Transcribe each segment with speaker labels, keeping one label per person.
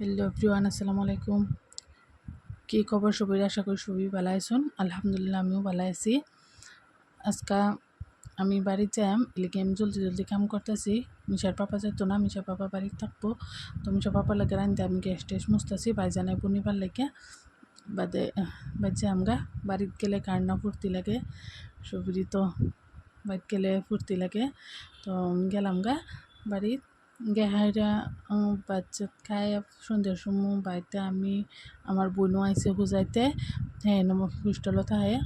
Speaker 1: Hello Priyan আসসালামু আলাইকুম। কি খবর সবাই? আশা করি সবই ভালো আছেন। আলহামদুলিল্লাহ, আমিও ভালো আছি। আজকা আমি বাড়িতে যাম এলিকে আমি জলদি জলদি কাম করতেছি। মিশার পাপা যেত না, মিশার পাপা বাড়িতে থাকব। তো মিশার পাপা লাগে রাঁধতে আমি গ্যাস ট্যাস মুছতেছি, বাইজানে পূর্ণিমার লেগে। বাদে বাজে আমগা বাড়িতে গেলে কান্না ফুর্তি লাগে। সবরি তো বাড়িতে গেলে ফুর্তি লাগে। তো গেলাম গা বাড়িতে। গেহাইরা বাচ্চা খায় সন্ধ্যার সময় বাড়িতে আমি, আমার বোনও আইসে বুঝাইতে। হ্যাঁ নম হুস্টেলতা হয়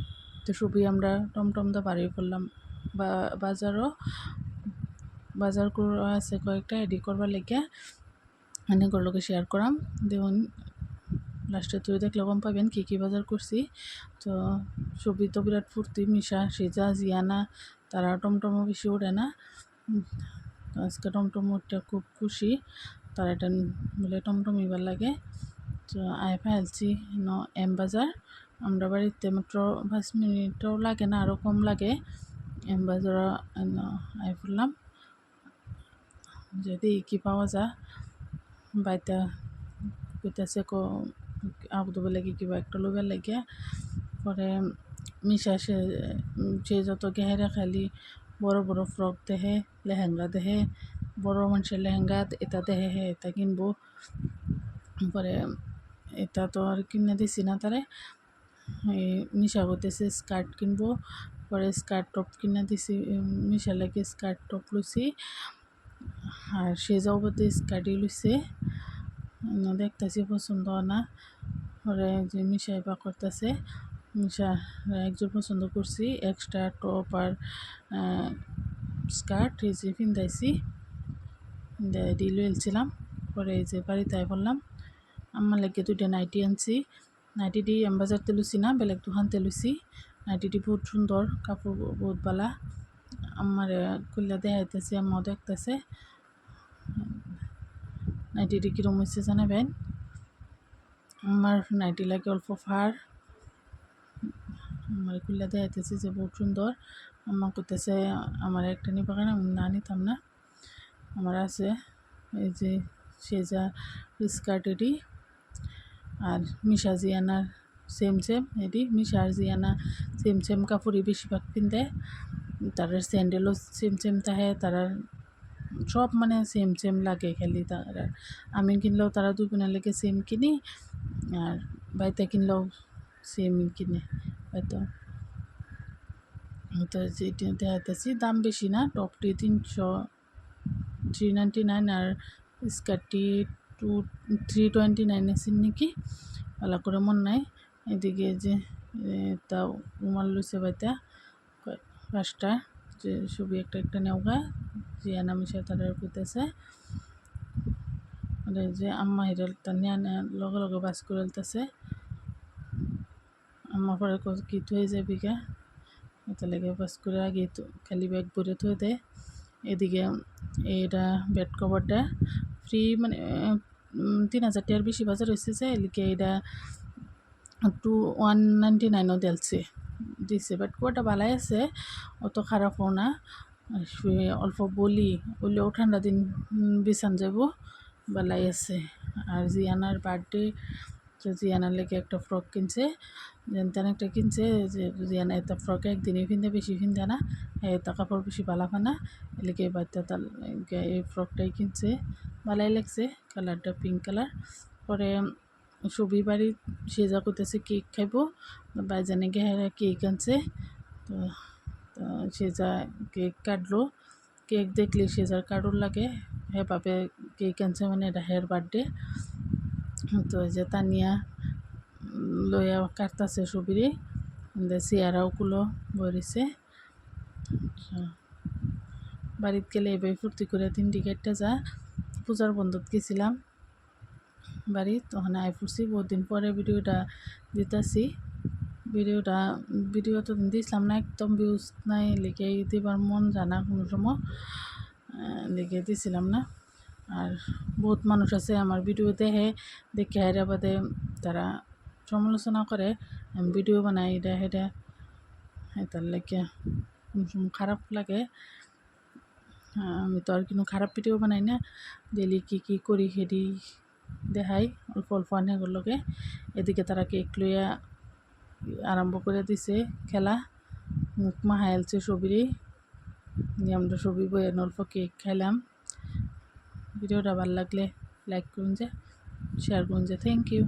Speaker 1: তো সবই আমরা টমটম দা বাড়ি করলাম। বা, বাজারও, বাজার করা আছে কয়েকটা, এডি করবার লেগে মানে লোকে শেয়ার করাম। দেখুন লাস্টে তুই দেখলে গম পাবেন কী কী বাজার করছি। তো ছবি তো বিরাট ফুর্তি, মিশা, সেজা, জিয়ানা, তারা টমটমও বেশি ওঠে না। আজকে টমটম উঠতে খুব খুশি। তার এটা বলে টমটম এবার লাগে। তো আই ফেলছি ন এম বাজার। আমরা বাড়িতে মাত্র পাঁচ মিনিটও লাগে না আরও কম লাগে। এম বাজার আই ফুললাম। যদি কি পাওয়া যায়। বাইতে কইতাছে ক আবদুবে লাগে কিবা একটা লোবের লাগে পরে মিশা সে যত গেহেরা খালি বড় বড় ফ্রক দেহে, লেহেঙ্গা দেহে, বড় মানুষের লেহেঙ্গা এটা দেহে হে, এটা কিনবো। পরে এটা তো আর কিনে দিছি না তারে। মিশা করতেছে স্কার্ট কিনবো। পরে স্কার্ট টপ কিনে দিছি মিশা লাগে স্কার্ট টপ লুছি আর সে যাও বলতে স্কার্টই লুছে দেখতেছি পছন্দ না। পরে যে মিশা এবার করতেছে একজন পছন্দ করছি এক্সট্রা টপ আর স্কার্ট, এই যে ফিন্দাইছি দিয়ে এলছিলাম, পরে এই যে বাড়িতে বললাম আমার লাগে দুইটা নাইটি আনছি। নাইটিটি এম্বাজার তেলুছি না বেলেগ দোকান তেলুছি নাইটিটি বহুত সুন্দর, কাপড় বহুত বালা। আমার খুললে দেখাইতেছে, আম্মাও দেখতেছে। নাইটিটি কীরকম হয়েছে জানাবেন? আমার নাইটি লাগে অল্প ফার। আমার খুললে দেখাইতেছে যে বহুত সুন্দর। আম্মা করতেছে আমার একটা নিবা আমি না নিতাম না। আমার আছে, এই যে সেজা স্কার্ট এটি আর মিশা জিয়ানার সেম সেম এটি মিশা আর জিয়ানা সেম সেম কাপড়ই বেশিরভাগ পিনতে। তার স্যান্ডেলও সেম সেম থাকে, তারা সব মানে সেম সেম লাগে খালি তারা আমি কিনলেও তারা দুজনের লেগে সেম কিনি, আর বাইতে কিনলেও সেম কিনে হয়তো। তো দাম বেশি না টপটি তিনশো থ্রি নাইনটি নাইন আর স্কার্টটি টু থ্রি টোয়েন্টি নাইন আছে নাকি? ভালো করে মন নাই। এদিকে যে তা উমাল লুছে বাইতা পাঁচটা, যে ছবি একটা একটা নেওগা, যে আনামিশা তারা কইতেছে। যে আম্মা হিরাল তার নিয়ে লগে লগে বাস করে আম্মা পরে কি থয়ে যাবি গা লেগে বাস করে আগে খালি ব্যাগ ভরে থয়ে দেয় এদিকে এটা বেড কভারটা ফ্রি মানে তিন হাজার টাকার বেশি বাজার হয়েছে যে, এদিকে এটা টু ওয়ান নাইনটি নাইনও দিলছে। দিছে বেড কভারটা ভালাই আছে অত খারাপও না অল্প বলি বললেও ঠান্ডা দিন বিছান যাব, বালাই আছে। আর জিয়ানার বার্থডে জিয়ানার লেগে একটা ফ্রক কিনছে তেন একটা কিনছে, যে জিয়ানা এটা ফ্রক একদিনই ফিনতে বেশি ফিনতে না এটা কাপড় বেশি ভালা না এলিকে বাচ্চা তার এই ফ্রকটাই কিনছে ভালাই লাগছে কালারটা পিঙ্ক কালার পরে সবই বাড়ি সেজা করতেছে কেক খাইব, বাইজানে গেহারা কেক আনছে, তো সেজা কেক কাটলো কেক দেখলে সেজার কারোর লাগে, হে বাপে কেক আনছে মানে এটা হের বার্থডে তো যে তানিয়া লইয়া কাটতাছে সবিরে। চেয়ারাও কুলো বরিছে বাড়িতে গেলে এবার ফুর্তি করে তিন টিকেটটা যা। পূজার বন্ধত গেছিলাম বাড়ি তখন আই ফুরছি। বহুদিন পরে ভিডিওটা দিতেছি। ভিডিওটা, ভিডিও তো দিয়েছিলাম না, একদম ভিউজ নাই, লিখে দিবার মন জানা কোনো সময়। লিখে দিয়েছিলাম না। আর বহুত মানুষ আছে আমার ভিডিও দেখে দেখে হায়দ্রাবাদে তারা সমালোচনা করে ভিডিও বানাই, এটা সেটা। তার লেগে খারাপ লাগে। আমি তো আর কোনো খারাপ ভিডিও বানাই না। ডেলি কি, কী করি সেটি দেখাই, অল্প অল্প অনেকগুলোকে এদিকে তারা কেক লইয়া আরম্ভ করে দিছে খেলা। মুখ মাহাইলছে নিয়ে আমরা সবই বই অল্প কেক খাইলাম। ভিডিওটা ভালো লাগলে লাইক করুন যে শেয়ার করুন যে থ্যাংক ইউ